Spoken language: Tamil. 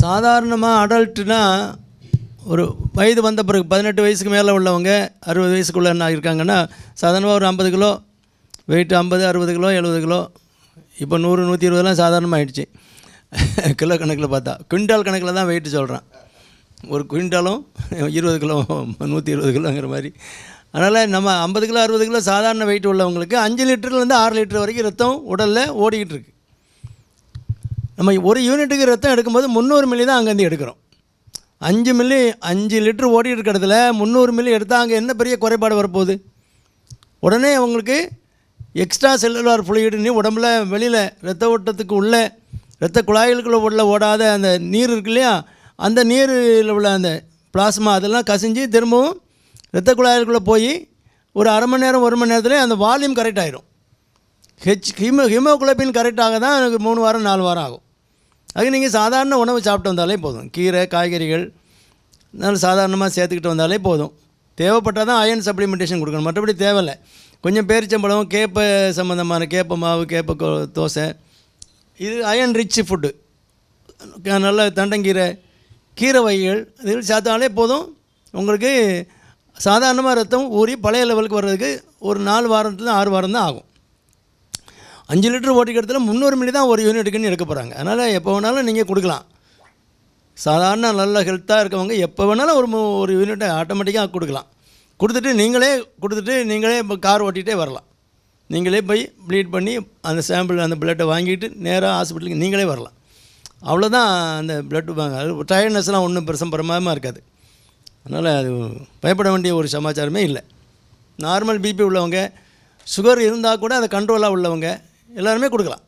சாதாரணமாக அடல்ட்டுனா ஒரு வயது வந்த பிறகு பதினெட்டு வயசுக்கு மேலே உள்ளவங்க அறுபது வயசுக்குள்ளே என்ன இருக்காங்கன்னா சாதாரணமாக ஒரு ஐம்பது கிலோ வெயிட் ஐம்பது அறுபது கிலோ எழுபது கிலோ இப்போ நூறு நூற்றி இருபதுலாம் சாதாரணமாக ஆயிடுச்சு. கிலோ கணக்கில் பார்த்தா. குவிண்டால் கணக்கில் தான் வெயிட் சொல்கிறேன் ஒரு குவிண்டாலும் இருபது கிலோ நூற்றி இருபது கிலோங்கிற மாதிரி. அதனால் நம்ம ஐம்பது கிலோ அறுபது கிலோ சாதாரண வெயிட் உள்ளவங்களுக்கு அஞ்சு லிட்டர்லேருந்து ஆறு லிட்டர் வரைக்கும் ரத்தம் உடலில் ஓடிக்கிட்டு இருக்குது நம்ம ஒரு யூனிட்டுக்கு ரத்தம் எடுக்கும்போது முந்நூறு மில்லி தான் அங்கேருந்து எடுக்கிறோம். அஞ்சு மில்லி அஞ்சு லிட்டர் ஓடிட்டு இருக்கிறதுல முந்நூறு மில்லி எடுத்தால் அங்கே என்ன பெரிய குறைபாடு வரப்போகுது? உடனே அவங்களுக்கு எக்ஸ்ட்ரா செல்லுலார் ஃப்ளூயிடுன்னு உடம்புல வெளியில் ரத்த ஓட்டத்துக்கு உள்ள ரத்த குழாய்களுக்குள்ளே உள்ள ஓடாத அந்த நீர் இருக்கு இல்லையா? அந்த நீரில் உள்ள அந்த பிளாஸ்மா அதெல்லாம் கசிஞ்சு திரும்பவும் ரத்த குழாய்களுக்குள்ளே போய் ஒரு அரை மணி நேரம் ஒரு மணி நேரத்துலேயே அந்த வால்யூம் கரெக்ட் ஆகிடும் ஹெச் ஹீமோ ஹீமோகுளோபின் கரெக்டாக தான் எனக்கு மூணு வாரம் நாலு வாரம் ஆகும். அது நீங்கள் சாதாரண உணவு சாப்பிட்டு வந்தாலே போதும். கீரை காய்கறிகள் நல்ல சாதாரணமாக சேர்த்துக்கிட்டு வந்தாலே போதும். தேவைப்பட்டால் தான் அயன் சப்ளிமெண்டேஷன் கொடுக்கணும். மற்றபடி தேவையில்லை. கொஞ்சம் பேரிச்சம்பழம் கேப்பை சம்மந்தமான கேப்ப மாவு கேப்ப தோசை. இது அயன் ரிச் ஃபுட்டு நல்ல தண்டங்கீரை கீரை வகைகள் இதில் சேர்த்தாலே போதும். உங்களுக்கு சாதாரணமாக ரத்தம் ஊறி பழைய லெவலுக்கு வர்றதுக்கு ஒரு நாலு வாரத்தில் ஆறு வாரம் தான் ஆகும். அஞ்சு லிட்டர் ஓட்டிக்கிறதுல முந்நூறு மில்லி தான் ஒரு யூனிட்டுக்குன்னு எடுக்க போகிறாங்க அதனால் எப்போ வேணாலும் நீங்கள் கொடுக்கலாம். சாதாரண நல்ல ஹெல்த்தாக இருக்கவங்க எப்போ வேணாலும் ஒரு ஒரு யூனிட்டை ஆட்டோமேட்டிக்காக கொடுக்கலாம். கொடுத்துட்டு நீங்களே கொடுத்துட்டு நீங்களே இப்போ கார் ஓட்டிகிட்டே வரலாம். நீங்களே போய் ப்ளீட் பண்ணி அந்த சாம்பிள் அந்த பிளட்டை வாங்கிட்டு நேராக ஹாஸ்பிட்டலுக்கு நீங்களே வரலாம். அவ்வளோதான் அந்த பிளட் வாங்க. அது டயர்ட்னஸ்லாம் ஒன்றும் பிரசம்பரமாக இருக்காது. அதனால் அது பயப்பட வேண்டிய ஒரு சமாச்சாரமே இல்லை. நார்மல் பிபி உள்ளவங்க சுகர் இருந்தால் கூட அதை கண்ட்ரோலாக உள்ளவங்க எல்லாருமே கொடுக்கலாம்.